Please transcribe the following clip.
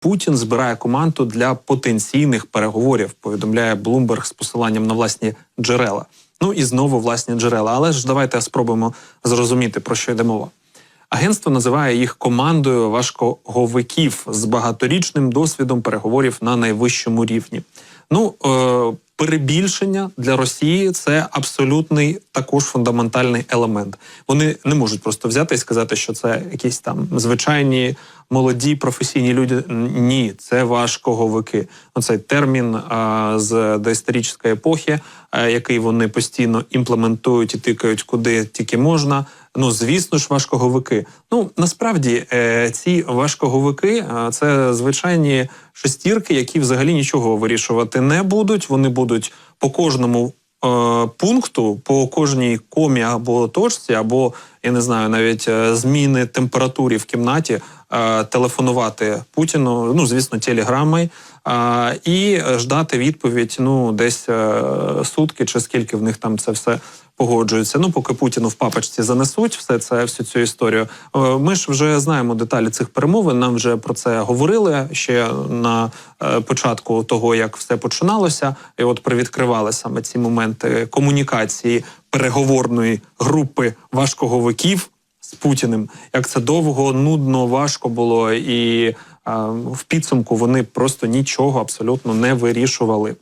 Путін збирає команду для потенційних переговорів. Повідомляє Блумберг з посиланням на власні джерела. Ну і знову власні джерела. Але ж давайте спробуємо зрозуміти про що йде мова. Агентство називає їх командою важкоговиків з багаторічним досвідом переговорів на найвищому рівні. Ну е, перебільшення для Росії це абсолютний також фундаментальний елемент. Вони не можуть просто взяти і сказати, що це якісь там звичайні молоді професійні люди. Ні, це важковики. Оцей термін а, з доісторичної епохи, а, який вони постійно імплементують і тикають куди тільки можна. Ну, звісно ж, важкоговики. Ну насправді е, ці важкоговики е, це звичайні шестірки, які взагалі нічого вирішувати не будуть. Вони будуть по кожному е, пункту, по кожній комі або точці, або я не знаю, навіть е, зміни температури в кімнаті е, телефонувати Путіну. Ну звісно, телеграмою. І ждати відповідь ну десь е, сутки чи скільки в них там це все погоджується. Ну поки Путіну в папочці занесуть все це всю цю історію. Ми ж вже знаємо деталі цих перемовин. Нам вже про це говорили ще на початку того, як все починалося, і от привідкривали саме ці моменти комунікації переговорної групи важкоговиків з Путіним. Як це довго, нудно, важко було, і е, в підсумку вони просто нічого абсолютно не вирішували.